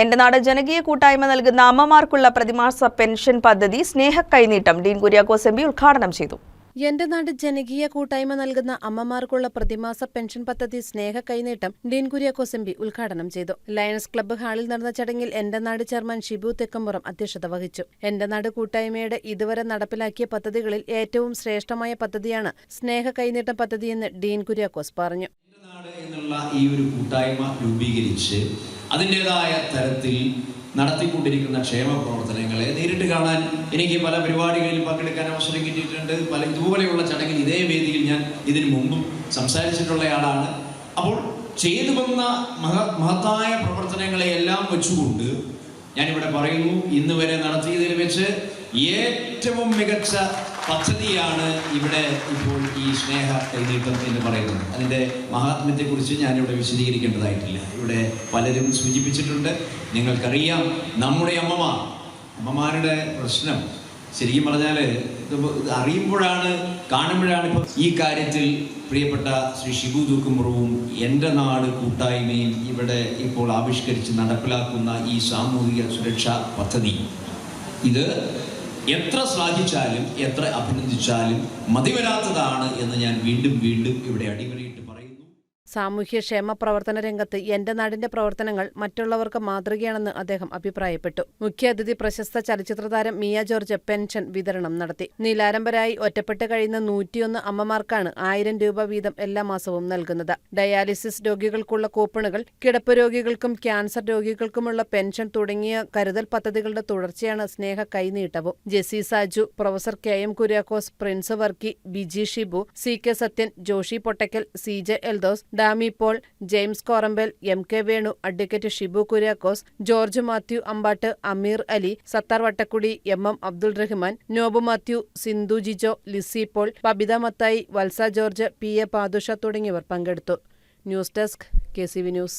എന്റെ നാട് ജനകീയ കൂട്ടായ്മ നൽകുന്ന അമ്മമാർക്കുള്ള പ്രതിമാസ പെൻഷൻ പദ്ധതി സ്നേഹ കൈനീട്ടം ഡീൻ കുര്യാക്കോസ് എം ഉദ്ഘാടനം ചെയ്തു. എന്റെ നാട് ജനകീയ കൂട്ടായ്മ നൽകുന്ന അമ്മമാർക്കുള്ള പ്രതിമാസ പെൻഷൻ പദ്ധതി സ്നേഹ കൈനീട്ടം ഡീൻ കുര്യാക്കോസ് എം പി ഉദ്ഘാടനം ചെയ്തു. ലയൺസ് ക്ലബ്ബ് ഹാളിൽ നടന്ന ചടങ്ങിൽ എന്റെ നാട് ചെയർമാൻ ഷിബു തെക്കമ്പുറം അധ്യക്ഷത വഹിച്ചു. എന്റെ നാട് കൂട്ടായ്മയുടെ ഇതുവരെ നടപ്പിലാക്കിയ പദ്ധതികളിൽ ഏറ്റവും ശ്രേഷ്ഠമായ പദ്ധതിയാണ് സ്നേഹ കൈനീട്ടം പദ്ധതിയെന്ന് ഡീൻ കുര്യാക്കോസ് പറഞ്ഞു. നാട് എന്നുള്ള ഈ ഒരു കൂട്ടായ്മ രൂപീകരിച്ച് അതിന്റെതായ തരത്തിൽ നടത്തിക്കൊണ്ടിരിക്കുന്ന ക്ഷേമ പ്രവർത്തനങ്ങളെ നേരിട്ട് കാണാൻ എനിക്ക് പല പരിപാടികളിൽ പങ്കെടുക്കാൻ അവസരം കിട്ടിയിട്ടുണ്ട്. പല ഇതുപോലെയുള്ള ചടങ്ങിൽ ഇതേ വേദിയിൽ ഞാൻ ഇതിനു മുമ്പും സംസാരിച്ചിട്ടുള്ളയാളാണ്. അപ്പോൾ ചെയ്തു വന്ന മഹ മഹത്തായ പ്രവർത്തനങ്ങളെ എല്ലാം വെച്ചുകൊണ്ട് ഞാനിവിടെ പറയുന്നു ഇന്ന് വരെ നടത്തിയതിൽ വെച്ച് ഏറ്റവും മികച്ച പദ്ധതിയാണ് ഇവിടെ ഇപ്പോൾ ഈ സ്നേഹ കൈനീട്ടം എന്ന് പറയുന്നത്. അതിന്റെ മഹാത്മ്യത്തെക്കുറിച്ച് ഞാനിവിടെ വിശദീകരിക്കേണ്ടതായിട്ടില്ല. ഇവിടെ പലരും സൂചിപ്പിച്ചിട്ടുണ്ട്. നിങ്ങൾക്കറിയാം നമ്മുടെ അമ്മമാർ അമ്മമാരുടെ പ്രശ്നം. ശരിക്കും പറഞ്ഞാൽ അറിയുമ്പോഴാണ് കാണുമ്പോഴാണ് ഇപ്പോൾ ഈ കാര്യത്തിൽ പ്രിയപ്പെട്ട ശ്രീ ഷിബു തൂക്കുമുറവും എന്റെ നാട് കൂട്ടായ്മയും ഇവിടെ ഇപ്പോൾ ആവിഷ്കരിച്ച് നടപ്പിലാക്കുന്ന ഈ സാമൂഹിക സുരക്ഷാ പദ്ധതി. ഇത് എത്ര ശ്ലാഘിച്ചാലും എത്ര അഭിനന്ദിച്ചാലും മതിവരാത്തതാണ് എന്ന് ഞാൻ വീണ്ടും വീണ്ടും ഇവിടെ അടിവരയിട്ട് സാമൂഹ്യക്ഷേമ പ്രവർത്തന രംഗത്ത് എന്റെ നാടിന്റെ പ്രവർത്തനങ്ങൾ മറ്റുള്ളവർക്ക് മാതൃകയാണെന്ന് അദ്ദേഹം അഭിപ്രായപ്പെട്ടു. മുഖ്യാതിഥി പ്രശസ്ത ചലച്ചിത്രതാരം മിയ ജോർജ് പെൻഷൻ വിതരണം നടത്തി. നീലാരംബരായി ഒറ്റപ്പെട്ട് കഴിയുന്ന നൂറ്റിയൊന്ന് അമ്മമാർക്കാണ് ആയിരം രൂപ വീതം എല്ലാ മാസവും നൽകുന്നത്. ഡയാലിസിസ് രോഗികൾക്കുള്ള കൂപ്പണുകൾ കിടപ്പ് രോഗികൾക്കും ക്യാൻസർ രോഗികൾക്കുമുള്ള പെൻഷൻ തുടങ്ങിയ കരുതൽ പദ്ധതികളുടെ തുടർച്ചയാണ് സ്നേഹ കൈനീട്ടവും. Jessy Saju professor K M Kuriakose Prince Varkey Biji Shibu C K Sathyan Joshy Pottakkal C J Eldhose Dami Paul James Korampal M K Venu advocate Shibu Kuriakose George Mathew Ambatt Ameer Ali Sathar Vattakkudi M M Abdul Rahman Nobu Mathew Sindhu Jijo Lissy Paul Pabitha Mathai Valsa George P A Padusha തുടങ്ങിയവർ പങ്കെടുത്തു. News desk K C V news.